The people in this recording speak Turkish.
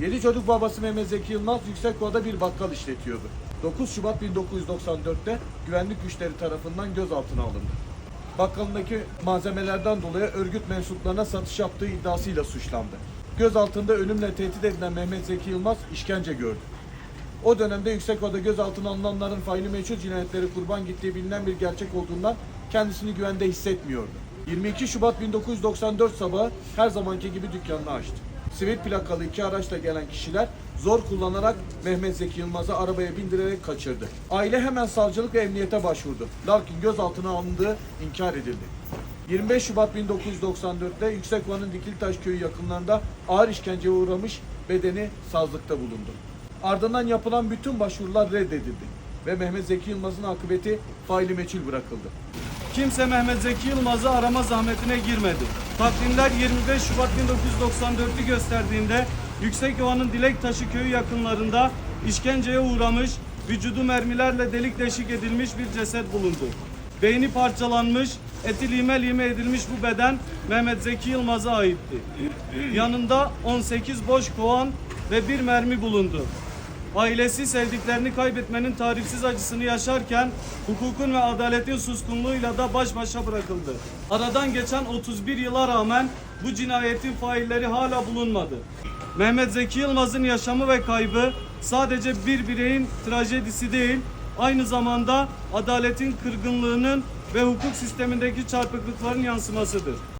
Yedi çocuk babası Mehmet Zeki Yılmaz Yüksekova'da bir bakkal işletiyordu. 9 Şubat 1994'te güvenlik güçleri tarafından gözaltına alındı. Bakkalındaki malzemelerden dolayı örgüt mensuplarına satış yaptığı iddiasıyla suçlandı. Gözaltında ölümle tehdit edilen Mehmet Zeki Yılmaz işkence gördü. O dönemde Yüksekova'da gözaltına alınanların faili meçhul cinayetleri kurban gittiği bilinen bir gerçek olduğundan kendisini güvende hissetmiyordu. 22 Şubat 1994 sabahı her zamanki gibi dükkanını açtı. Sivil plakalı iki araçla gelen kişiler zor kullanarak Mehmet Zeki Yılmaz'ı arabaya bindirerek kaçırdı. Aile hemen savcılık ve emniyete başvurdu. Lakin gözaltına alındığı inkar edildi. 25 Şubat 1994'te Yüksekova'nın Dikiltaş köyü yakınlarında ağır işkenceye uğramış bedeni sazlıkta bulundu. Ardından yapılan bütün başvurular reddedildi ve Mehmet Zeki Yılmaz'ın akıbeti faili meçhul bırakıldı. Kimse Mehmet Zeki Yılmaz'ı arama zahmetine girmedi. Takvimler 25 Şubat 1994'ü gösterdiğinde Yüksekova'nın Dilektaşı köyü yakınlarında işkenceye uğramış, vücudu mermilerle delik deşik edilmiş bir ceset bulundu. Beyni parçalanmış, eti lime lime edilmiş bu beden Mehmet Zeki Yılmaz'a aitti. Yanında 18 boş kovan ve bir mermi bulundu. Ailesi sevdiklerini kaybetmenin tarifsiz acısını yaşarken hukukun ve adaletin suskunluğuyla da baş başa bırakıldı. Aradan geçen 31 yıla rağmen bu cinayetin failleri hala bulunmadı. Mehmet Zeki Yılmaz'ın yaşamı ve kaybı sadece bir bireyin trajedisi değil, aynı zamanda adaletin kırgınlığının ve hukuk sistemindeki çarpıklıkların yansımasıdır.